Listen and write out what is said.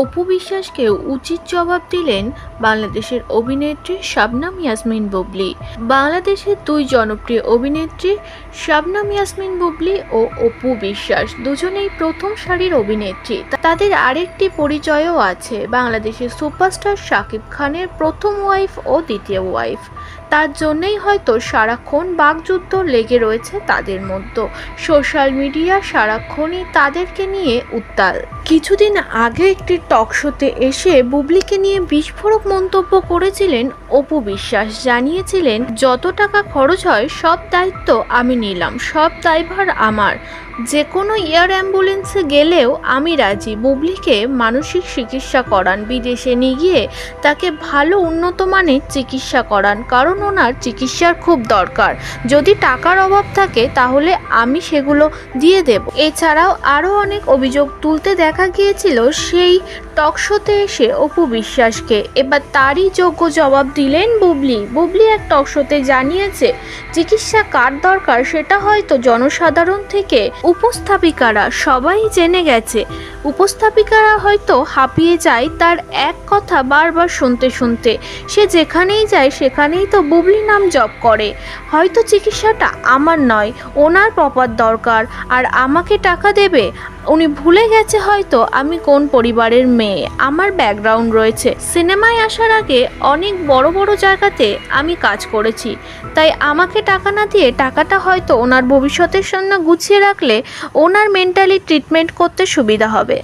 অপু বিশ্বাসকে উচিত জবাব দিলেন বাংলাদেশের অভিনেত্রী শাবনাম ইয়াসমিন বুবলি। বাংলাদেশের দুই জনপ্রিয় অভিনেত্রী শাবনাম ইয়াসমিন বুবলি ও অপু বিশ্বাস দুজনেই প্রথম সারির অভিনেত্রী। তাদের আরেকটি পরিচয়ও আছে, বাংলাদেশের সুপারস্টার শাকিব খানের প্রথম ওয়াইফ ও দ্বিতীয় ওয়াইফ। তার জন্যই হয়তো সারাক্ষণ বাকযুদ্ধ লেগে রয়েছে তাদের মধ্যে। সোশ্যাল মিডিয়া সারাক্ষণই তাদেরকে নিয়ে উত্তাল। কিছুদিন আগে একটি টক শোতে এসে বুবলিকে নিয়ে বিস্ফোরক মন্তব্য করেছিলেন অপু বিশ্বাস জানিয়েছিলেন, যত টাকা খরচ হয়, সব দায়িত্ব আমি নিলাম, সব দায়ভার আমার। যে কোনো এয়ার অ্যাম্বুলেন্সে গেলেও আমি রাজি। বুবলিকে মানসিক চিকিৎসা করান, বিদেশে নিয়ে গিয়ে তাকে ভালো উন্নত মানের চিকিৎসা করান, কারণ ওনার চিকিৎসার খুব দরকার। যদি টাকার অভাব থাকে, তাহলে আমি সেগুলো দিয়ে দেব। এছাড়াও আরও অনেক অভিযোগ তুলতে দেখা গিয়েছিল, সেই টকশোতে এসে অপু বিশ্বাসকে। এবার তারই যোগ্য জবাব দিলেন বুবলি। বুবলি এক টক শোতে জানিয়েছে, চিকিৎসা কার দরকার সেটা হয়তো জনসাধারণ থেকে উপস্থাপিকারা সবাই জেনে গেছে। উপস্থাপিকারা হয়তো হাঁপিয়ে যায় তার এক কথা বারবার শুনতে শুনতে। সে যেখানেই যায় সেখানেই তো বুবলি নাম জপ করে। হয়তো চিকিৎসাটা আমার নয়, ওনার পাপার দরকার, আর আমাকে টাকা দেবে উনি ভুলে গেছে হয়তো আমি কোন পরিবারের মেয়ে। আমার ব্যাকগ্রাউন্ড রয়েছে। সিনেমায় আসার আগে অনেক বড় বড় জায়গাতে আমি কাজ করেছি। তাই আমাকে টাকা না দিয়ে টাকাটা হয়তো ওনার ভবিষ্যতের জন্য গুছিয়ে রাখলে ওনার মেন্টালি ট্রিটমেন্ট করতে সুবিধা হবে।